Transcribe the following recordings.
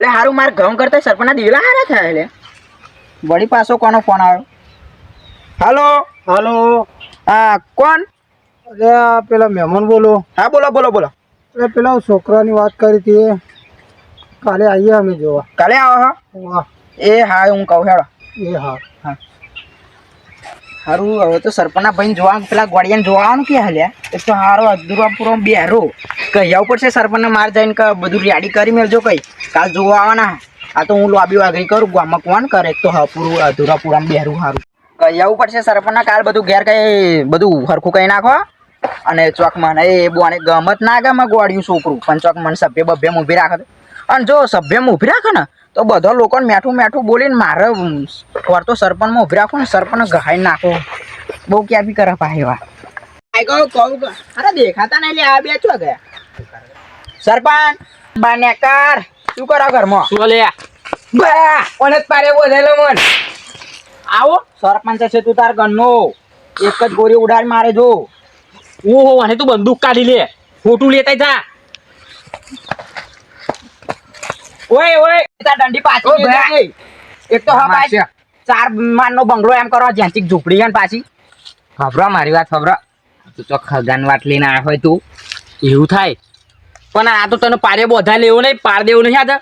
એટલે હારું માર ઘઉં કરતા સરપંચના દીવલા હારા થયા એટલે વળી પાછો કોનો ફોન આવ્યો? હાલો? હાલો. હા કોણ? અરે આ પેલા મહેમાન બોલો. હા બોલો બોલો બોલો. અરે પેલા છોકરાની વાત કરી હતી કાલે આવીએ અમે જોવા. કાલે આવો હા. એ હા હું કહું હેડો. એ હા. હારું, હવે તો સરપંચના ભાઈને જોવા પેલા ગોડિયાને જોવાનું કે હાલ્યા એક તો હારો, અધૂરો પૂરો બેરો કહ્યા પડશે સરપંચને માર જઈને બધું રેડી કરી મેળજો કઈ? કાલ જોવા આવવાના. આ તો હું લોબી વાગરી કરું, ગામમાં કોણ કરે? તો હા, પૂરું, અધૂરા પૂરા બેરું હારું. કહ્યા પડશે સરપંચના કાલ બધું ઘેર કઈ બધું હરખું કઈ નાખો, અને ચોકમાં એ બોને ગમત ના ગમે ગોળ્યું છોકરું. પણ ચોકમાં સભ્ય બભ્ય ઊભી રાખે તો. અને જો સભ્યમાં ઊભી રાખે ને તો બધા લોકોને મેઠું મેઠું બોલીને મારે વાર તો સરપંચમાં ઊભી રાખો ને સરપંચ ગહાઈ નાખો. બહુ ક્યાં બી કરે ભાઈ એવા. કહું અરે દેખાતા નહીં લે આ બે ચો ગયા? સરપંચ બાનેકર શું કરો ઘરમાં? શું લે? બા કોને પારે બોધેલો મન. આવો. સરપંચ છે તું તાર ગનનો એક જ ગોરી ઉડાડી મારે જો. ઓહો અને તું બંદૂક કાઢી લે. ફોટું લેતા જા. ઓય ઓય તાર દંડી પાછી. જજે. એક તો હા મારશે. ભાઈ ચાર માળનો બંગલો એમ કરો જ્યાંથી ઝૂંપડી છે પાછી. ખબરો મારી વાત ખબરો. તું તો ખગાન વાત લઈને આવ્યો હોય તું. એવું થાય. પણ આ તો તને પારે બોધા લેવું નહીં પાર દેવું નહીં આ તો.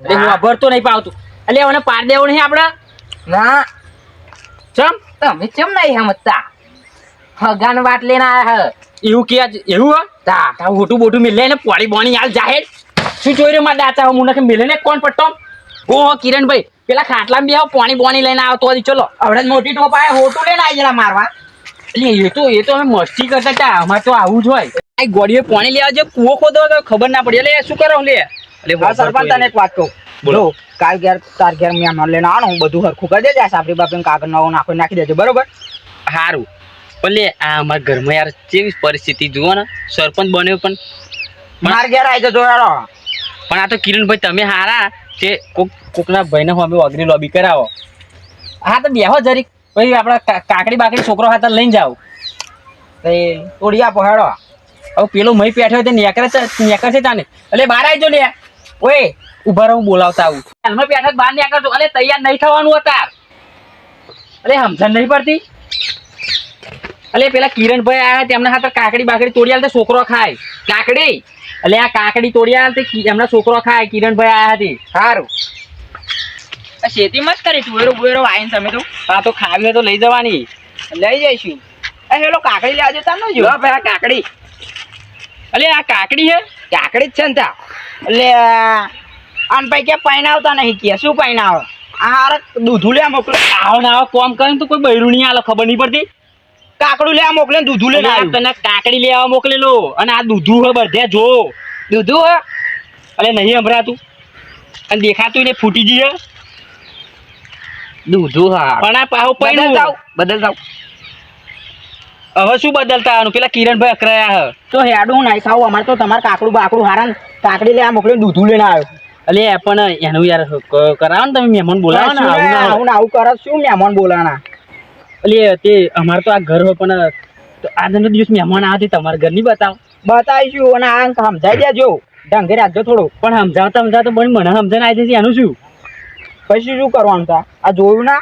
એટલે હું અભરતો નહીં પાવતું એટલે મને પાર દેવું નહીં આપણે? ના. ચમ? તમે ચમ નહીં સમજતા? હગાન વાત લઈને આયા એવું કે એવું હા? તા. તારું હોટું બોટું મિલે ને પોડી બોણી હાલ જાહેર. શું જોઈ રહ્યો મારા દાચા હું નખે મિલે ને કોણ પટ્ટો? ઓહો કિરણભાઈ પેલા ખાટલા બે પાણી પાણી લઈને આવો તો ચલો. હવે મોટી ટોપ આવે હોટું લઈને આવી જરા મારવા. એટલે એ તો એ તો અમે મસ્તી કરતા હતા અમારે તો આવું જ હોય. આ ગોળીએ પાણી લેવા જે કૂવો ખોદો ખબર ના પડી. એટલે શું કરો લે? એટલે સરપંચ તને એક વાત કહું. બોલો. કાલ ઘેર તાર ઘેર મેં લઈને આવો હું બધું હરખું કરી દેજે સાપરી બાપરી કાગળ નવો નાખો નાખી દેજો બરોબર? સારું પણ લે આ અમારા ઘરમાં યાર કેવી પરિસ્થિતિ જુઓ ને. સરપંચ બન્યો પણ માર ઘેર આવી જજો યારો પણ આ તો કિરણભાઈ, તમે હારા કે કોક કોકના ભાઈને અમે અગ્નિ લોબી કરાવો. હા તો બેહો જરીક. પછી આપણા કાકડી બાકડી છોકરો હાથ લઈને જાઓ. તે તોડી આપો હેડો. હવે પેલો મહી પેઠ્યો તે નેકરે છે નેકર છે તાને. એટલે બહાર આવજો લે. ઓય ઊભા રહો બોલાવતા આવું. હાલમાં પેઠા બહાર નેકરજો અલે તૈયાર નહીં થવાનું હતા અલે સમજણ નહીં પડતી. અલે પેલા કિરણભાઈ આયા, તેમના હાથે કાકડી બાકડી તોડી આલ છોકરો ખાય. કાકડી! એટલે આ કાકડી તોડી આલ તે કી- એમના છોકરો ખાય કિરણભાઈ આયા હતી સારું ખેતીમાં જ કરી ટુવેરો બુવેરો આવીને તમે તો. આ તો ખાવી તો લઈ જવાની. લઈ જઈશું. એ હેલો કાકડી લેવા જતા ન જો. ભાઈ આ કાકડી. અલે આ કાકડી હે? કાકડી જ છે ને તા. એટલે આન ભાઈ કે પૈણાવતા નહીં કે શું પૈણાવ? આ હારે દૂધું લે મોકલે. આવો ને આવો કોમ કરીને તો કોઈ બૈરું નહીં આલે ખબર નહીં પડતી? કાકડું લેવા મોકલે દૂધું લઈને આવ્યું. તને કાકડી લેવા મોકલેલો. અને આ દૂધું હે બધે જો. દૂધું હે? અરે નહીં સંભળાતું અને દેખાતું ને ફૂટી જી હે. દૂધું હા. પણ આ પાહો બદલ જાવ બદલ જાવ હવે શું બદલતા આનું પેલા કિરણભાઈ અકરાયા હે. તો હેડું નાઈ ખાવું અમારે તો તમારે કાકડું બાકડું હારા કાકડી લેવા મોકલે દૂધું લઈને આવ્યો. અલે પણ એનું યાર કરાવો ને તમે મહેમાન બોલાવો ને આવું આવું કરો. શું મહેમાન બોલાના અલે તે અમારે તો આ ઘર હોય પણ આજનો દિવસ મહેમાન આવે તમારા ઘરની બતાવો. બતાવીશું અને આ સમજાઈ દેજો. ઢંગે રાખજો થોડો. પણ સમજાવતા સમજાવતા પણ મને સમજણ આવી જશે એનું શું? પછી શું કરવાનું તા? આ જોયું ના?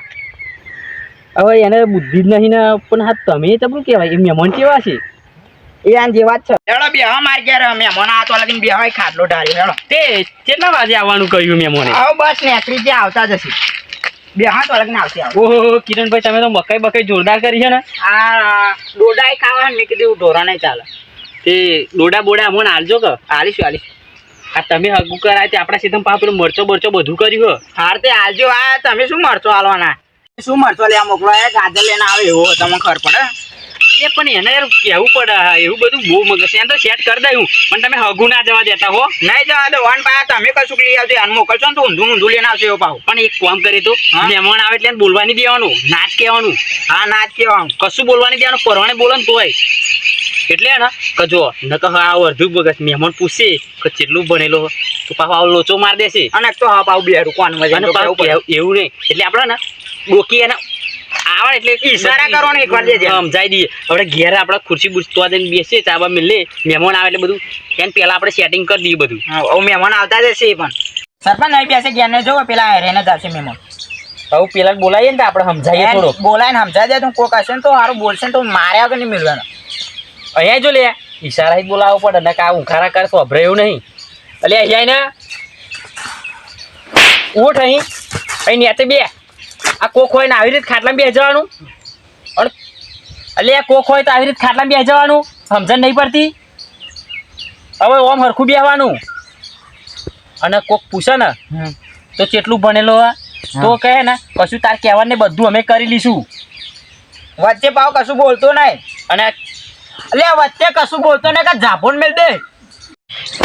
હવે એને બુદ્ધિ જ નહીં ને પણ હા તમે તબરું કહેવાય? એ મહેમાન કેવા છે? એ આન જેવા જ છે. હેડો બે હા માર ઘેર. મહેમાન આ તો લગીને બે હોય ખાટલો ઢાળ્યો. હેડો. તે કેટલા વાગે આવવાનું કહ્યું મહેમાને? આવો બસ નેકરી જે આવતા જશે. બે હા તો લગીને આવશે ઓહો કિરણભાઈ તમે તો મકાઈ બકાઈ જોરદાર કરી છે ને? આ ડોડાઈ ખાવા મેં કીધું ઢોરા નહીં ચાલે. તે ડોડા બોડા અમને હાલજો કે? આલીશું આલીશું આ તમે હગુ કરાય તે આપણા સીધમ પા પેલું મરચો બરચો બધું કર્યું હો. હાર તે હાલજો આ તમે શું મરચો હાલવાના? શું મરચો લેવા મોકલો ગાજર લઈને આવે એવો તમે ખર પડે? એ પણ એને યાર કહેવું પડે એવું બધું બહુ મગજ એને તો સેટ કરી દઉં પણ તમે હગુ ના જવા દેતા હો. નહીં જવા દો વાન પાયા તમે કશું લઈ આવજો. આને મોકલશો ને તો ઊંધું ઊંધું લઈને આવશે એવો પાવ પણ એક કામ કરી તો મહેમાન આવે એટલે બોલવાની દેવાનું નાચ કહેવાનું. હા નાચ કહેવાનું. કશું બોલવાની દેવાનું પરવાને બોલો ને તોય. એટલે ને કે જો ન તો હા અડધું બગસ મહેમાન પૂછશે કે કેટલું ભણેલો? તો પાછો આવો લોચો માર દેશે. અને તો હા પાવ બેરું કોણ મજા અને એવું નહીં. એટલે આપણે ને ડોકી એને આવે એટલે ઈશારા કરવાનો એકવાર દેજે. સમજાઈ દઈએ આપણે ઘેર આપણે ખુરશી બુરશી તો દઈને બેસીએ ચાબા મિલે મહેમાન આવે એટલે બધું. એને પહેલા આપણે સેટિંગ કરી દઈએ બધું. હા મહેમાન આવતા જશે એ પણ. સરપંચ આવી બેસે ગયા ને જોવો પેલા હેરેને જશે મહેમાન. હવે પેલા બોલાવીએ ને આપણે સમજાવીએ થોડો બોલાય ને સમજાય દે તું કોક હશે ને તો સારું બોલશે ને તો મારે આગળ નહીં મિલવાનો અહીંયા જો લે ઈશારા જ બોલાવવો પડે ને કે આ ઉખારા કર સોભરે એવું નહીં. એટલે અહીંયા ને ઊઠ અહીં. અહીં નેતે બે. આ કોક હોય ને આવી રીતે ખાટલામાં બે જવાનું. આ કોક હોય તો આવી રીતે ખાટલામાં બે જવાનું. સમજણ નહીં પડતી? હવે ઓમ હરખું બેહવાનું. અને કોક પૂછે ને તો કેટલું ભણેલો તો કહે ને કશું તાર કહેવાને બધું અમે કરી લઈશું વચ્ચે પાવ કશું બોલતો નહીં. અને એટલે વચ્ચે કશું બોલતો નહીં કે ઝાપોન મેળ દે.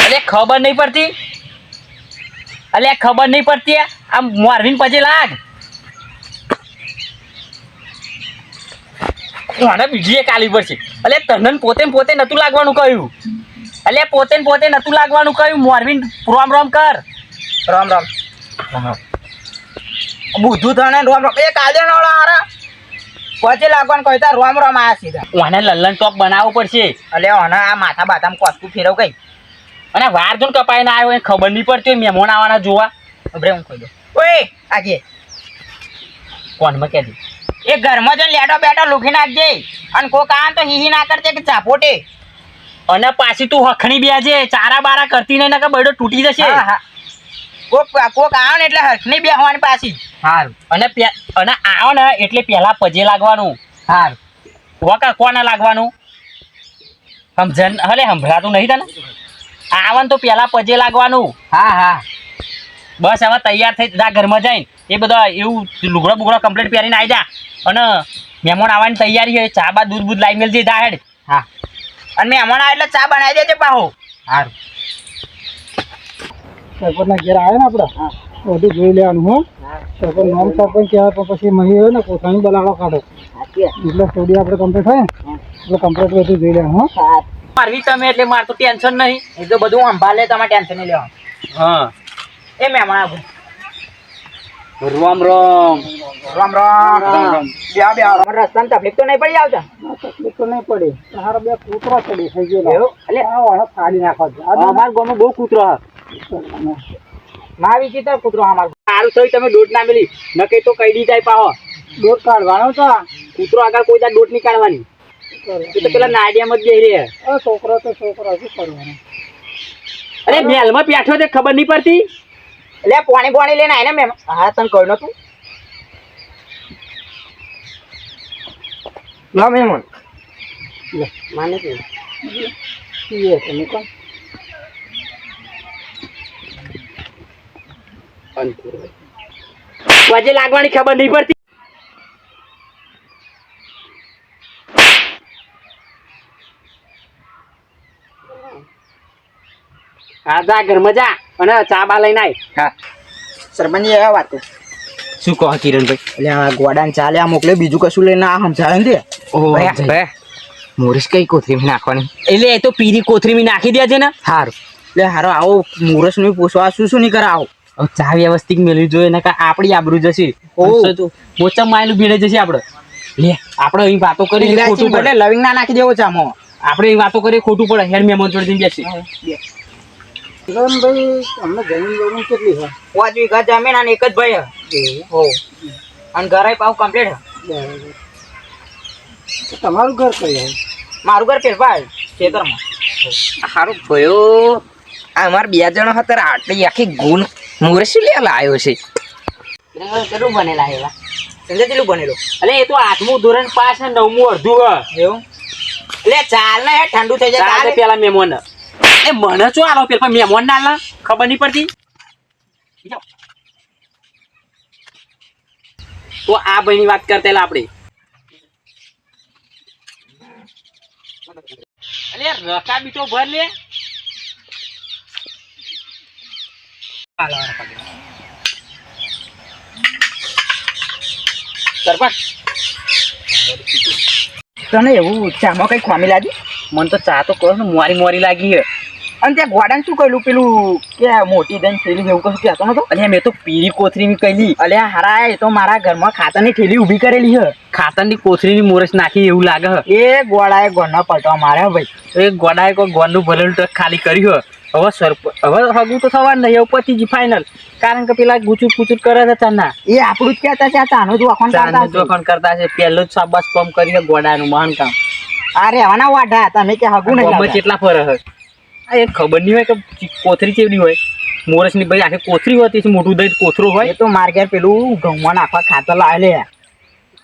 અલે ખબર નહીં પડતી? અલે ખબર નહીં પડતી આ? મોરવીન પછી લાગ. મને બીજી એક આલી પડશે અલે તને પોતે પોતે નતું લાગવાનું કહ્યું. એટલે પોતે પોતે નતું લાગવાનું કહ્યું. મોરવીન રોમ રોમ કર. રોમ રોમ. બુધું તને રોમ રોમ એ કાલે નવડા હારા. પછી લાગવાનું કહ્યું તા રોમ રોમ આયા સીધા. મને લલ્લન ટોપ બનાવવું પડશે. એટલે ઓને આ માથા બાથામાં કોસકું ફેરવ કઈ. અને વાર જોન કપાઈને આવ્યો એ ખબર નહીં પડતી હોય મહેમાન આવવાના જોવા. ઉભરે હું કહી દઉં. ઓય આજે કોનમાં કહેતી એ ઘરમાં જઈને લેટો બેડો લૂખી નાખજે. અને કોક આ તો હીહી ના કરજે કે ચાપોટે અને પાછી તું હખણી બેજે ચારા બારા કરતી નહીં નકર બૈડો તૂટી જશે. કોક કોક આવે ને એટલે હખણી બેહવાની પાછી. હારું. અને અને આવો ને એટલે પહેલા પજે લાગવાનું. હારું. વકા કોને લાગવાનું? સમજણ હલે સંભળાતું નહીં તને? આવન તો પહેલા પજે લાગવાનું. હા હા. બસ હવે તૈયાર થઈ જા ઘરમાં જઈને. એ બધા એવું લુગડા બુગડા કમ્પ્લીટ પહેરીને આવી જા. અને મહેમાન આવવાની તૈયારી હોય ચા બા દૂધ બૂધ લાવી મેલજે જા હેડ. હા. અને મહેમાન આવે એટલે ચા બનાવી દેજે પાહો. સારું સરપંચના ઘેર આવે ને આપણે? બધું જોઈ લેવાનું હો. સરપંચ નામ સરપંચ કહેવાય પણ પછી મહી હોય ને પોતાની બલાડો કાઢો. એટલે સ્ટોડી આપણે કમ્પ્લીટ થાય ને? એટલે કમ્પ્લીટ બધું જોઈ લેવાનું હો. મારવી તમે એટલે માર તો ટેન્શન નહીં. એ તો બધું સંભાળે તમારે ટેન્શન નહીં લેવાનું. હા. એ મહેમાન આવે. રોમ રામ. રામ રામ. બે બે. રસ્તામાં તકલીફ તો નહીં પડી આવતા? તકલીફ તો નહીં પડી. તારા બે કૂતરા ચડી થઈ ગયો એટલે આ વાળા ફાડી નાખો છો. આ અમારા ગામમાં બહુ કૂતરો હા મારી ચિત્તર કૂતરો અમાર સારું થયું તમે દોટ ના મેલી. નકે તો કઈ દી જાય પાહો. દોટ કાઢવાનો તો કૂતરો આગળ કોઈ દોટ નહીં કાઢવાની. એ તો પેલા નાડિયામાં જ જઈ રહ્યા. છોકરો તો છોકરો શું કરવાનું? અરે મેલમાં બેઠો તે ખબર નહીં પડતી? એટલે પાણી પાણી લઈને આવીને મેમ. હા તને કહ્યું નતું ના મહેમાન માને કે પીએ તમે કોણ? વજે લાગવાની ખબર નહીં પડતી. હા જા મજા જા. અને ચા બા લઈને આય. હા. સરપંચજી એ વાત શું કહો કિરણભાઈ? એટલે આ ગોડાને ચાલે આ મોકલે બીજું કશું લઈને આ સમજાવે ને ઓહો મોરસ કઈ કોથરી નાખવાની? એટલે એ તો પીરી કોથરી નાખી દેજે ને. સારું એટલે હારો આવો મુરસનું પૂછવા શું શું નહીં કરાવો. ચા વ્યવસ્થિત મેળવી જોઈએ ને આપણી આબરૂ જશે. મોચમ માયલું ભીડે જશે આપણે લે આપણે અહીં વાતો કરી ખોટું પડે. લવિંગ ના નાખી દેવો ચામો આપણે અહીં વાતો કરીએ ખોટું પડે. હેડ મહેમાન જોડે બેસી. કિરણભાઈ અમને જમીન જમીન કેટલી છે? પાંચ વીઘા જમીન અને એક જ ભાઈ હે. હો. અને ઘરે પાવ કમ્પ્લીટ તો તમારું ઘર કઈ મારું ઘર પેલવા ખેતરમાં. સારું ભયો. આ અમાર બે જણા હતા આટલી આખી ગુણ મુરસી લે લાવ્યો છે? કેટલું બનેલા એવા? સંજય કેટલું બનેલું? અલે એ તો આઠમું ધોરણ પાસ ને નવમું અડધું એવું? એટલે ચાલ ને ઠંડુ થઈ જાય. પેલા મહેમાન એ મને શું આલો પેલા મહેમાન ના આલા? ખબર નહીં પડતી? તો આ ભાઈની વાત કરતા આપડે અલે રકા બીટો ભર લે. તને એવું ચામાં કઈ ખામી લાગી? મને તો ચા તો કરો ને, મોરી મોરી લાગી હે. અને ત્યાં ગોડાને શું કહેલું પેલું કે મોટી દન થેલી એવું કશું કહેતો નતો? અને મેં તો પીરી કોથરીની કહેલી અલે હારા એ તો મારા ઘરમાં ખાતરની થેલી ઊભી કરેલી છે ખાતરની કોથરીની મોરસ નાખી એવું લાગે હ. એ ગોળાએ ગોળનો પલટો મારે ભાઈ. એ ગોડાએ કોઈ ગોળનું ભરેલું ટ્રક ખાલી કર્યું હ. હવે સરપ હવે હગું તો થવા નહીં હવે પતી જી ફાઇનલ કારણ કે પેલા ગુચુર કુચુર કરે છે તના એ આપણું જ કહેતા છે આ જ વખણ કરતા છે વખણ કરતા છે પહેલો જ શાબાશ પમ કરી ગોડાનું મહાન કામ. આ રહેવાના વાઢા તમે કે હગું નહીં કેટલા ફરક આ એ ખબર નહીં હોય કે કોથરી કેવડી હોય. મોરસની ભાઈ આખી કોથરી હોય તેથી મોટું દહીં કોથરો એ હોય તો માર ઘેર પેલું ઘઉંમાં નાખવા ખાતર લાવે લે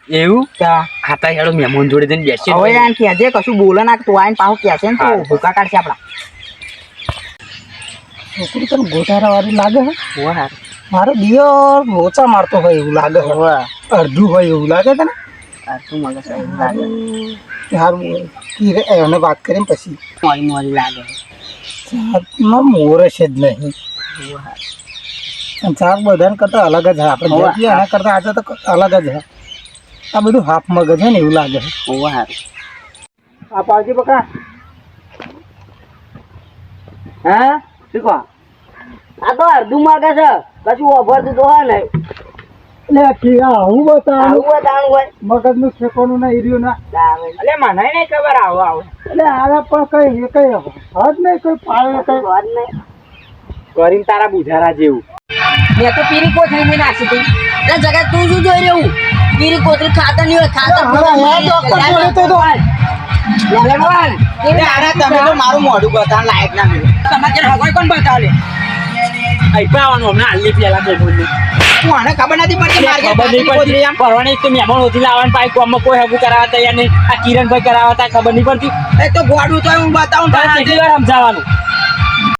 એવું? ક્યાં ખાતા હેડો મહેમાન જોડે જઈને બેસી હવે યાર કહેજે કશું બોલે ના તું આઈને પાછું કહેશે ને તો. ભૂકા કાઢશે આપણા. છોકરી તને ગોટારા વાળી લાગે હે? મારો દિયો મોચા મારતો હોય એવું લાગે હવે. અડધું હોય એવું લાગે તને? એવું લાગે. સારું એને વાત કરીને પછી. મોરી મોરી લાગે. જાતમાં મોરસ જ નહીં. અને શાક બધાને કરતા અલગ જ હા આપણે હોવે. જે છીએ એના કરતા આજે તો અલગ જ છે આ બધું હાફ મગજ છે ને એવું લાગે છે. વાહ આ પાવજી બકા. હા? શું કહો? આ તો અડધું માગે છે. કશું ઓફર દીધો હોય ને. એટલે કે આવું બતાવું? આવું બતાવવાનું હોય. મગજનું ઠેકોનું ના ઈર્યું ના. એટલે મને નહીં ખબર આવો આવો. એટલે આના પણ કઈ એ કઈ હદ નહીં કઈ પાડે કઈ. કરીને તારા બુધારા જેવું. મેં તો પીરી કોથળી મેં નાખી હતી. એટલે જગત તું શું જોઈ રહ્યું? પીરી કોથળી ખાતર નહીં હોય ખાતર ડોક્ટર જોડે તો તો. તમે તો મારું મોઢું લાયક ના મળ્યું તમારે હવાઈ કોણ બતાવે? આઈપા આવવાનું હમણાં હાલની પેલા આને ખબર નથી પડતી મારે ખબર નહીં પડતી. પરવાણી તો મહેમાન ઓછી લાવવાનું પાઈ કોમમાં કોઈ હગું કરાવતા નહીં. આ કિરણભાઈ કરાવતા ખબર નહીં પડતી. એ તો ગોડું તો હું બતાવું કેટલી વાર સમજાવવાનું?